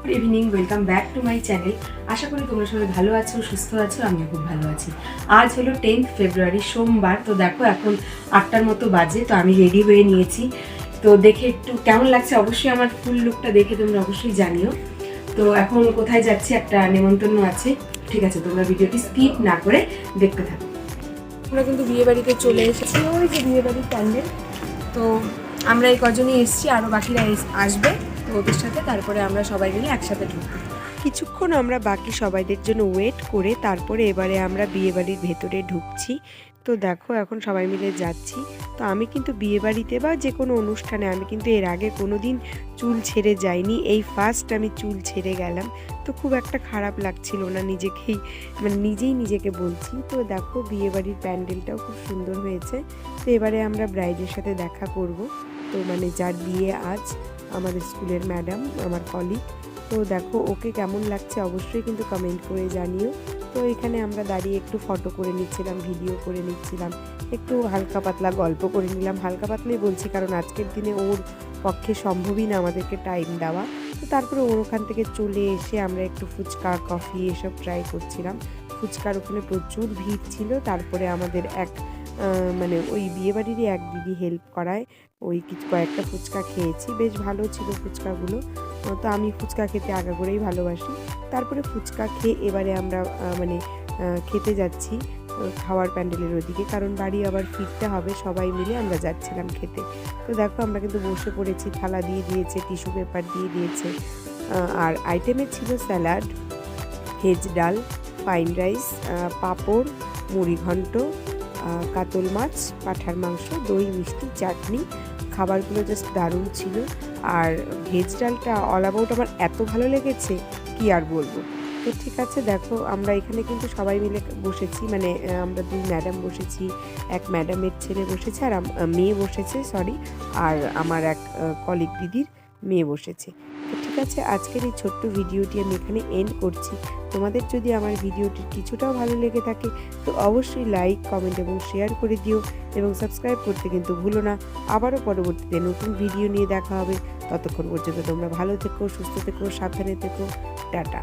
Good evening welcome back to my channel আশা করি তোমরা সবাই ভালো আছো, সুস্থ আছো, আমিও খুব ভালো আছি। আজ হলো টেন্থ ফেব্রুয়ারি সোমবার। তো দেখো, এখন আটটার মতো বাজে, তো আমি রেডি হয়ে নিয়েছি। তো দেখে একটু কেমন লাগছে? অবশ্যই আমার ফুল লুকটা দেখে তোমরা অবশ্যই জানিও। তো এখন কোথায় যাচ্ছি? একটা নেমন্তন্ন আছে। ঠিক আছে, তোমরা ভিডিওটি স্কিপ না করে দেখতে থাকো। আমরা কিন্তু বিয়ে বাড়িতে চলে এসেছি। ওই যে বিয়ে বাড়ির প্যান্ডেল। তো আমরা এই কজনই এসেছি আরও বাকিরা আসবে। তো ওদের সাথে তারপরে আমরা সবাই মিলে একসাথে ঢুকবো। কিছুক্ষণ আমরা বাকি সবাইদের জন্য ওয়েট করে তারপরে এবারে আমরা বিয়ে বাড়ির ভেতরে ঢুকছি। তো দেখো, এখন সবাই মিলে যাচ্ছি। তো আমি কিন্তু বিয়েবাড়িতে বা যে কোনো অনুষ্ঠানে, আমি কিন্তু এর আগে কোনো দিন চুল ছেড়ে যাইনি। এই ফার্স্ট আমি চুল ছেড়ে গেলাম। তো খুব একটা খারাপ লাগছিল না নিজেকেই মানে নিজেই নিজেকে বলছি। তো দেখো, বিয়েবাড়ির প্যান্ডেলটাও খুব সুন্দর হয়েছে। তো এবারে আমরা ব্রাইডের সাথে দেখা করব। তো মানে যার বিয়ে আজ, আমাদের স্কুলের ম্যাডাম আমার কলিগ তো দেখো ওকে কেমন লাগছে অবশ্যই কিন্তু কমেন্ট করে জানিও। তো এখানে আমরা দাঁড়িয়ে একটু ফটো করে নিচ্ছিলাম ভিডিও করে নিচ্ছিলাম, একটু হালকা পাতলা গল্প করে নিলাম। হালকা পাতলাই বলছি কারণ আজকের দিনে ওর পক্ষে সম্ভবই না আমাদেরকে টাইম দেওয়া। তো তারপরে ওর ওখান থেকে চলে এসে আমরা একটু ফুচকা কফি এসব ট্রাই করছিলাম। ফুচকার ওখানে প্রচুর ভিড় ছিল, তারপরে আমাদের এক মানে ওই বিয়েবাড়িরই এক দিদি হেল্প করায়। ওই কিছু কয়েকটা ফুচকা খেয়েছি, বেশ ভালো ছিল ফুচকাগুলো। তো আমি ফুচকা খেতে আগাগোড়াই ভালোবাসি। তারপরে ফুচকা খেয়ে এবারে আমরা মানে খেতে যাচ্ছি খাওয়ার প্যান্ডেলের ওদিকে। কারণ বাড়ি আবার ফিরতে হবে, সবাই মিলে আমরা যাচ্ছিলাম খেতে। তো দেখো আমরা কিন্তু বসে পড়েছি, থালা দিয়ে দিয়েছে টিস্যু পেপার দিয়ে দিয়েছে। আর আইটেমে ছিল স্যালাড ভেজ ডাল ফ্রাইড রাইস পাঁপড় মুড়ি ঘন্ট কাতল মাছ, পাঠার মাংস, দই, মিষ্টি, চাটনি। খাবারগুলো জাস্ট দারুণ ছিল। আর ভেজ ডালটা অল অ্যাবাউট আমার এত ভালো লেগেছে, কি আর বলব? তো ঠিক আছে, দেখো, আমরা এখানে কিন্তু সবাই মিলে বসেছি। মানে আমরা দুই ম্যাডাম বসেছি, এক ম্যাডামের ছেলে বসেছে আর মেয়ে বসেছে সরি আর আমার এক কলিগ দিদির মেয়ে বসেছে। আছে আজকের এই ছোট্ট ভিডিওটি আমি এখানে এন্ড করছি। তোমাদের যদি আমার ভিডিওটি কিছুটাও ভালো লেগে থাকে, তো অবশ্যই লাইক কমেন্ট এবং শেয়ার করে দিও এবং সাবস্ক্রাইব করতে কিন্তু ভুলো না। আবারও পরবর্তীতে নতুন ভিডিও নিয়ে দেখা হবে। ততক্ষণ পর্যন্ত তোমরা ভালো থেকো, সুস্থ থেকো, সাবধানে থেকো। টাটা।